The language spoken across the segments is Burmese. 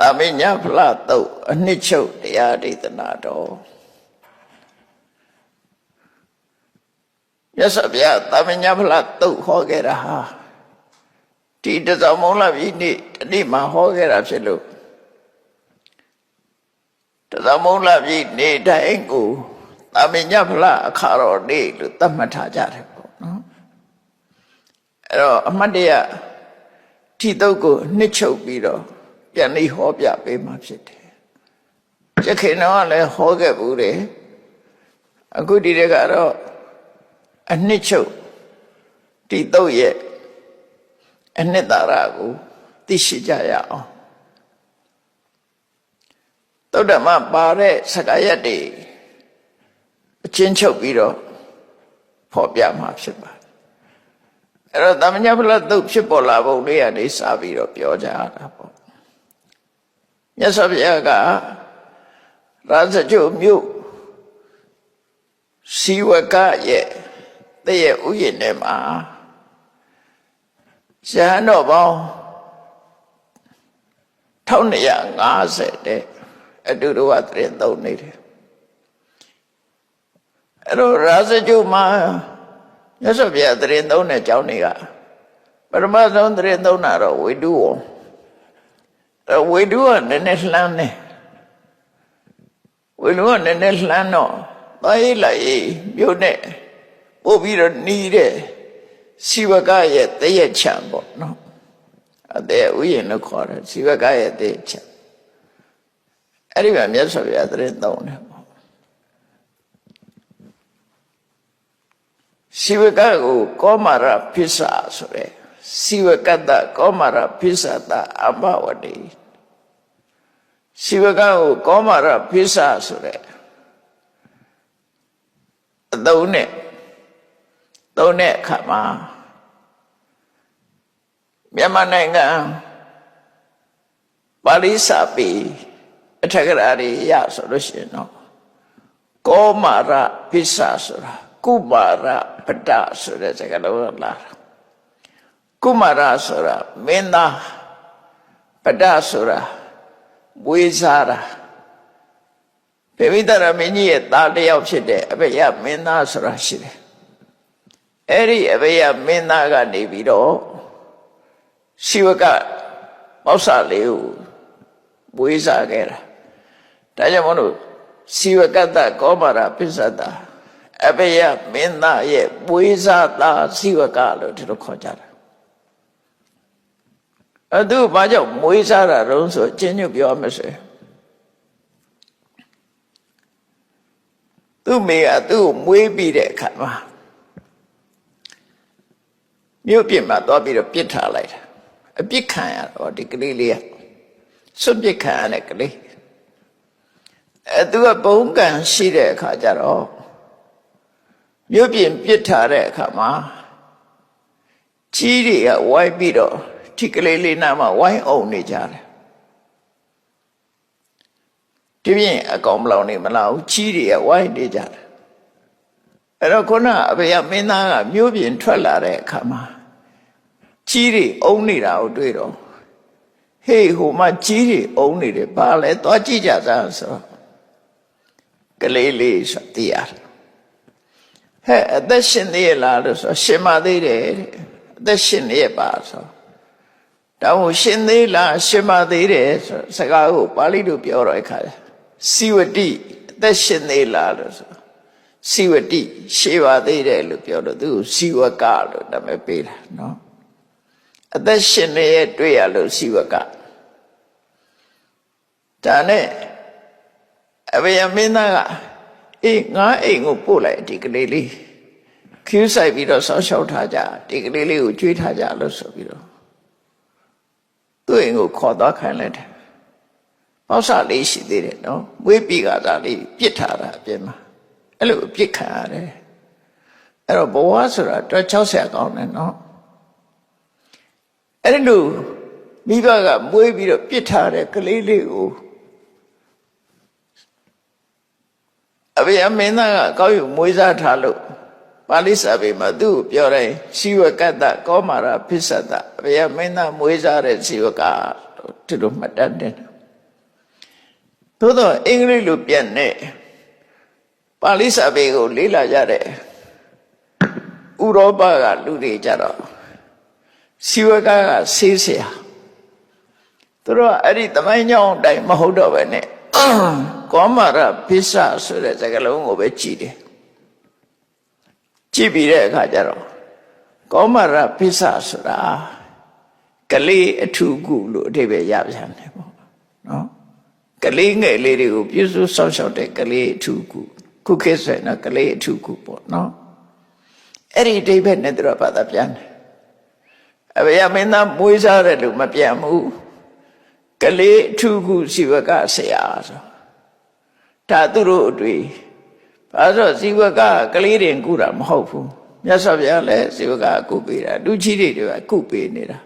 တာမညဖလားတုတ်အနှစ်ချုပ်တရားဒေသနာတော်မြတ်စွာဘုရားတာမညဖလားတုတ်ဟောခဲ့တာဟာဒီတဇောင်းမုံလာပြီနေ့တနေ့မှဟောခဲ့တာဖြစ်လို့တဇောင်းမုံလာပြီနေ့တိုင်းကိုတာမညဖလားအခါတော်နေ့လို့သတ်မှတ်ထားကြတယ်ပေါ့နော်အဲ့တော့အမတ်တရထီတုတ်ကိုနှစ်ချုပ်ပြီးတော့ ပြန်ပြီးဟောပြပေးမှဖြစ်တယ်။ကျခင်တော့ကလည်းဟောခဲ့ဘူးတယ်။အခုဒီတကတော့အနှစ်ချုပ်ဒီတုတ်ရဲ့အနှစ်သာရကိုသိရှိကြရအောင်။သုဒ္ဓမပါတဲ့စကားရက်တွေအချင်းချုပ်ပြီးတော့ဖော်ပြမှာဖြစ်ပါတယ်။အဲ့တော့သမညာဖလားတုတ်ဖြစ်ပေါ်လာပုံလေးကနေစပြီးတော့ပြောကြရတာပေါ့။ မြတ်စွာဘုရားကရာဇဂုမြို့စီဝကရဲ့တည့်ရဲ့ဥယျာဉ်ထဲမှာဇာန်တော်ပေါင်း1250တဲ့အတူတူဝတရင်သုံးနေတယ်အဲ့တော့ရာဇဂုမှာမြတ်စွာဘုရားတရင်သုံးတဲ့ကျောင်းတွေကပရမဆုံးတရင်သုံးတာတော့ဝိတုဝံအဲ့ ဝိတုကနည်းနည်းလှမ်းတယ်ဝိတုကနည်းနည်းလှမ်းတော့သွားရေးလိုက်ရေးမြို့နဲ့ပို့ပြီးတော့နီးတဲ့စီဝကရဲ့တည့်ရချံပေါ့နော်အတဲ့ဥယျာဉ်လို့ခေါ်တယ်စီဝကရဲ့တည့်ရချံအဲ့ဒီမှာမြတ်စွာဘုရားတရင်သုံးတယ်ပေါ့စီဝကကိုကောမာရဖိစ္ဆာဆိုရဲ စီဝကတ္တကောမာရဖိစ္ဆာတအဘဝတိစီဝကကိုကောမာရဖိစ္ဆာဆိုတဲ့အသုံးနဲ့သုံးတဲ့အခါမှာမြန်မာနိုင်ငံပါဠိစာပေအထက်ကရာတွေရဆိုလို့ရှိရင်တော့ကောမာရဖိစ္ဆာဆိုတာကုမာရပတ္တဆိုတဲ့စကားလုံးလာတာ ကုမာရဆိုတာမင်းသားပတ္တဆိုတာဝေးစားတာပေမိတရမင်းကြီးရဲ့သားတစ်ယောက်ဖြစ်တဲ့အဘေယမင်းသားဆိုတာရှိတယ်အဲ့ဒီအဘေယမင်းသားကနေပြီးတော့ရှိဝကမောက်ဆာလေးကိုဝေးစားခဲ့တာဒါကြောင့်မလို့စီဝကတ္တကောမာရပစ္စတအဘေယမင်းသားရဲ့ဝေးစားသားစီဝကလို့ဒီလိုခေါ်ကြတာ အဲ့သူဘာကြောင့်မွေးစားတာတုံးဆိုကျင်းညွတ်ပြောမယ်ဆိုရင်သူ့မိကသူ့ကိုမွေးပြီးတဲ့အခါမှာမြို့ပြစ်မှာသွားပြီးတော့ပြစ်ထားလိုက်တာအပြစ်ခံရတော့ဒီကလေးလေးကစွန့်ပြစ်ခံရတဲ့ကလေးအဲသူကဘုံကံရှိတဲ့အခါကျတော့မြို့ပြင်ပြစ်ထားတဲ့အခါမှာကြီးတွေကဝိုင်းပြီးတော့ ဒီကလေးလေးနားမှာဝိုင်းအောင်နေကြတယ်ဒီပြင်အကောင်မလောင်နေမလားကြီးတွေကဝိုင်းနေကြတယ်အဲ့တော့ခုနအဖေကမင်းသားကမြို့ပြင်ထွက်လာတဲ့အခါမှာကြီးတွေအုံနေတာကိုတွေ့တော့ဟေးဟိုမှာကြီးတွေအုံနေတယ်ဘာလဲသွားကြည့်ကြစမ်းဆိုကလေးလေးဆိုသိရတယ်ဟဲ့အသက်ရှင်သေးရလားလို့ဆိုရှင်မသေးတယ်အသက်ရှင်နေရပါဆိုတော င်းရှင်သေးလားရှင်မသေးတယ်ဆိုစကားကိုပါဠိလိုပြောတော့အခါစီဝတိအသက်ရှင်သေးလားလို့ဆိုစီဝတိရှေးပါသေးတယ်လို့ပြောတော့သူစီဝကလို့နာမည်ပေးတာနော်အသက်ရှင်နေရတွေ့ရလို့စီဝကဒါနဲ့အဘေယမင်းသားကအေးငါအိမ်ကိုပို့လိုက်ဒီကလေးလေးခူးဆိုင်ပြီးတော့ဆောင်းလျှောက်ထားကြဒီကလေးလေးကိုကြွေးထားကြလို့ဆိုပြီးတော့ သူ့အိမ်ကိုခေါ်သွားခိုင်းလိုက်တယ်ပေါက်ဆလေးရှိသေးတယ်နော်မွေးปีကသားလေးပြစ်ထားတာအပြင်မှာအဲ့လိုပြစ်ခံရတယ်အဲ့တော့ဘဝဆိုတာတွက်60ကောင်းတယ်နော်အဲ့လိုမိဘကမွေးပြီးတော့ပြစ်ထားတဲ့ကလေးလေးကိုအဘေအမင်းသားကကောက်ယူမွေးစားထားလို့ ပါဠိစာပေမှာသူ့ကိုပြောတယ်ရှိဝကတ္တကောမာရဖိစ္ဆတအဘေအမင်းသားမွေးစားတဲ့ရှိဝကဒီလိုမှတ်တတ်တယ် သို့တော့အင်္ဂလိပ်လိုပြန်နေပါဠိစာပေကိုလေ့လာကြတဲ့ဥရောပကလူတွေကြတော့စီဝကကဆေးเสียသူတို့ကအဲ့ဒီသမိုင်းကြောင်းအတိုင်းမဟုတ်တော့ပဲနဲ့ကောမာရပိစ္ဆဆိုတဲ့စကားလုံးကိုပဲကြည်တယ် ကြည့်ပြီးတဲ့အခါကျတော့ကောမာရပိစ္ဆဆိုတာကလေးအထုကုလို့အဓိပ္ပာယ်ရပြန်တယ်ပေါ့နော်ကလေးငယ်လေးတွေကိုပြုစုစောင့်ရှောက်တဲ့ကလေးအထုကုခုခေတ်ဆိုရင်တော့ကလေးအထုကုပေါ့နော်အဲ့ဒီအဓိပ္ပာယ်နဲ့သူတို့ဘာသာပြန်တယ်အဘေယမင်းသားမွေးစားတဲ့လူမပြန်ဘူးကလေးအထုကုစီဝကဆရာဆိုဒါသူတို့အတွေ့ ဘာလို့စီဝကကလေးတွေကုတာမဟုတ်ဘူးမြတ်စွာဘုရားလည်းစီဝကကုပေးတာလူကြီးတွေတွေကကုပေးနေတာ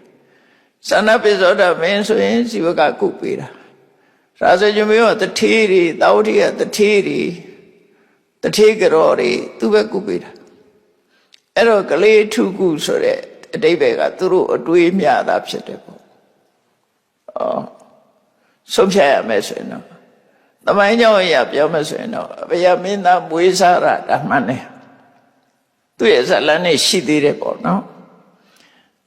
သန္နပိသောဒမင်းဆိုရင်စီဝကကုပေးတာရာဇဂျမေရောတထေးတွေတာဝတိကတထေးတွေတထေးကရောတွေသူပဲကုပေးတာအဲ့တော့ကလေးထုကုဆိုတဲ့အတိဘယ်ကသူတို့အတွေးမြတာဖြစ်တယ်ပေါ့အော်ဆုံးဖြတ်ရမယ်ဆိုရင်တော့ သမိုင်းကြောင်းအရာပြောမယ်ဆိုရင်တော့ဘုရားမင်းသားမွေးစားတာဒါမှန်တယ်သူ့ရဲ့ဇလန်းနဲ့ရှိသေးတယ်ပေါ့နော်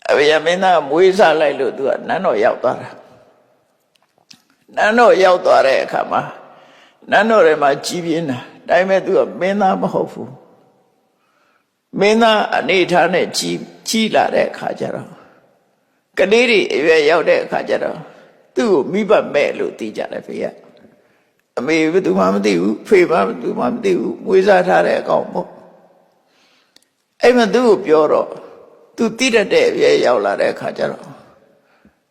အဘုရားမင်းသားမွေးစားလိုက်လို့သူကနန်းတော်ရောက်သွားတာနန်းတော်ရောက်သွားတဲ့အခါမှာနန်းတော်ထဲမှာကြီးပြင်းတာဒါပေမဲ့သူကမင်းသားမဟုတ်ဘူးမင်းသားအနေထားနဲ့ကြီးကြီးလာတဲ့အခါကျတော့ကလေးတွေအရွယ်ရောက်တဲ့အခါကျတော့သူ့ကိုမိဘမဲ့လို့သိကြတယ်ဖေက အမေဘယ်သူမှမသိဘူးဖေမှဘယ်သူမှမသိဘူးမွေးစားထားတဲ့အကောင်ပေါ့အဲ့မှာသူ့ကိုပြောတော့သူတိတတ်တဲ့အရွယ်ရောက်လာတဲ့အခါကျတော့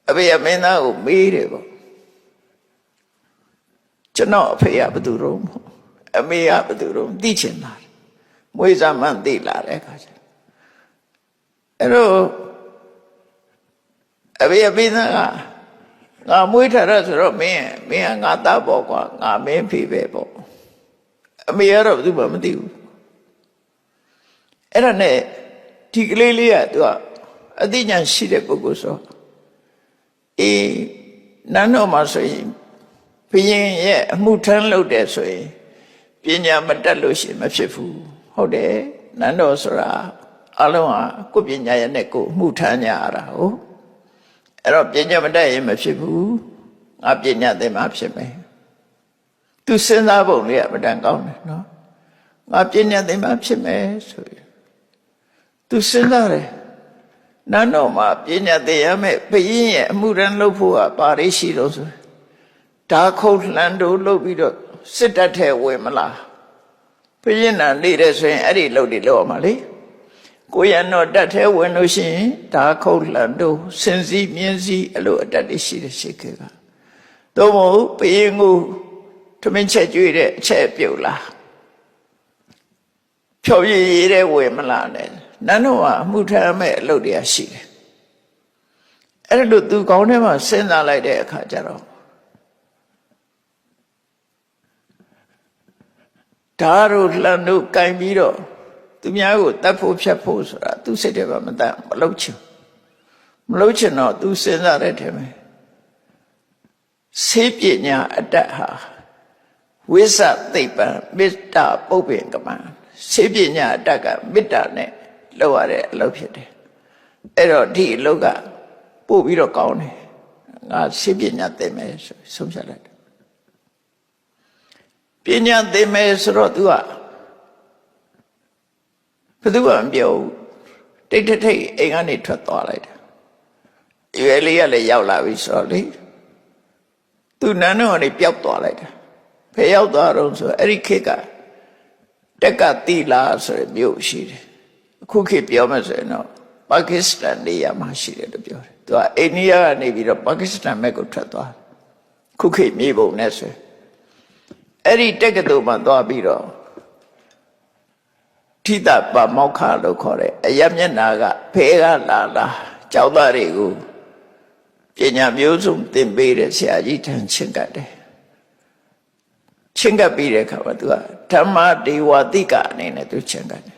အဖေကမင်းသားကိုမေးတယ်ပေါ့ကျွန်တော်အဖေကဘယ်သူတော့မို့အမေကဘယ်သူတော့သိချင်တာမွေးစားမှန်းသိလာတဲ့အခါကျအဲ့တော့အဖေအမေသားက ငါမွေးထားရဆိုတော့မင်းမင်းကငါသားပေါ့ကွာငါမင်းဖေပဲပေါ့အမေကတော့ဘယ်သူမှမသိဘူးအဲ့ဒါနဲ့ဒီကလေးလေးကသူကအသိဉာဏ်ရှိတဲ့ပုဂ္ဂိုလ်ဆိုအေးနန်းတော်မှာဆိုရင်ဘုရင်ရဲ့အမှုထမ်းလုပ်တယ်ဆိုရင်ပညာမတတ်လို့ရှိရင်မဖြစ်ဘူးဟုတ်တယ်နန်းတော်ဆိုတာအလုံးဟာကိုယ်ပညာရဲ့နဲ့ကိုယ်မှုထမ်းကြရတာဟုတ် အဲ့တော့ပညာမတတ်ရင်မဖြစ်ဘူးငါပညာသင်မှဖြစ်မယ်သူစဉ်းစားပုံလေးကမတန်ကောင်းတယ်နော်ငါပညာသင်မှဖြစ်မယ်ဆိုရင်သူစဉ်းစားတယ်နန်းတော်မှာပညာသင်ရမယ်ဘုရင်ရဲ့အမှုရန်လုပ်ဖို့ကပါရိရှိတော့ဆိုဓာခုတ်လှန်တို့လုပ်ပြီးတော့စစ်တပ်ထဲဝင်မလားဘုရင်နာနေတဲ့ဆိုရင်အဲ့ဒီလုပ်တွေလုပ်ရမှာလေ ကိုရံတော့တက်ထဲဝင်လို့ရှိရင်ဓာခုတ်လှန်တို့စင်စည်းမြင်းစည်းအလိုအတက်တွေရှိတဲ့ရှိခေကသို့မဟုတ်ဘုရင်ကိုထမင်းချက်ကျွေးတဲ့အချက်ပြုတ်လားဖြောပြရည်တဲ့ဝင်မလားနဲ့နန်းတော်ကအမှုထမ်းမဲ့အလုပ်တွေကရှိတယ်အဲ့ဒါလို့သူကောင်းထဲမှာစဉ်းစားလိုက်တဲ့အခါကျတော့ဓာတ်တို့လှန်တို့ကင်ပြီးတော့ သူများကိုတတ်ဖို့ဖြတ်ဖို့ဆိုတာသူစိတ်ထဲမှာမတတ်မလုပ်ချင်မလုပ်ချင်တော့သူစဉ်းစားတဲ့ထဲမှာဆေးပညာအတ္တဟာဝိသသိပ္ပံမေတ္တာပုပ္ပင်ကမံဆေးပညာအတ္တကမေတ္တာနဲ့လုပ်ရတဲ့အလုပ်ဖြစ်တယ်အဲ့တော့ဒီအလုပ်ကပို့ပြီးတော့ကောင်းတယ်ငါဆေးပညာသိမယ်ဆိုဆုံးဖြတ်လိုက်တယ်ပညာသိမယ်ဆိုတော့ तू က ဘယ်သူမှမပြောဘူးတိတ်တိတ်ထိတ်အိမ်ကနေထွက်သွားလိုက်တယ်ရွယ်လေးကလည်းရောက်လာပြီဆိုတော့လေသူနန်းတော်ကနေပျောက်သွားလိုက်တယ်ဖယ်ရောက်သွားတော့ဆိုအဲ့ဒီခေတ်ကတက်ကတိလာဆိုရမြို့ရှိတယ်အခုခေတ်ပြောမှဆိုရင်တော့ပါကစ္စတန်နေရာမှာရှိတယ်လို့ပြောတယ်သူကအိန္ဒိယကနေပြီးတော့ပါကစ္စတန်ဘက်ကိုထွက်သွားခုခေတ်မြေပုံနဲ့ဆိုအဲ့ဒီတက်ကတူမှာသွားပြီးတော့ ထိတပါမောက္ခလို့ခေါ်တယ်အယမျက်နာကဖဲကလာလာကျောင်းသားတွေကိုပညာမျိုးစုံသင်ပေးတဲ့ဆရာကြီးထံချင်းကတ်တယ်ချင်းကပ်ပြီးတဲ့အခါမှာသူကဓမ္မဒေဝတိကအနေနဲ့သူချင်းကတ်တယ်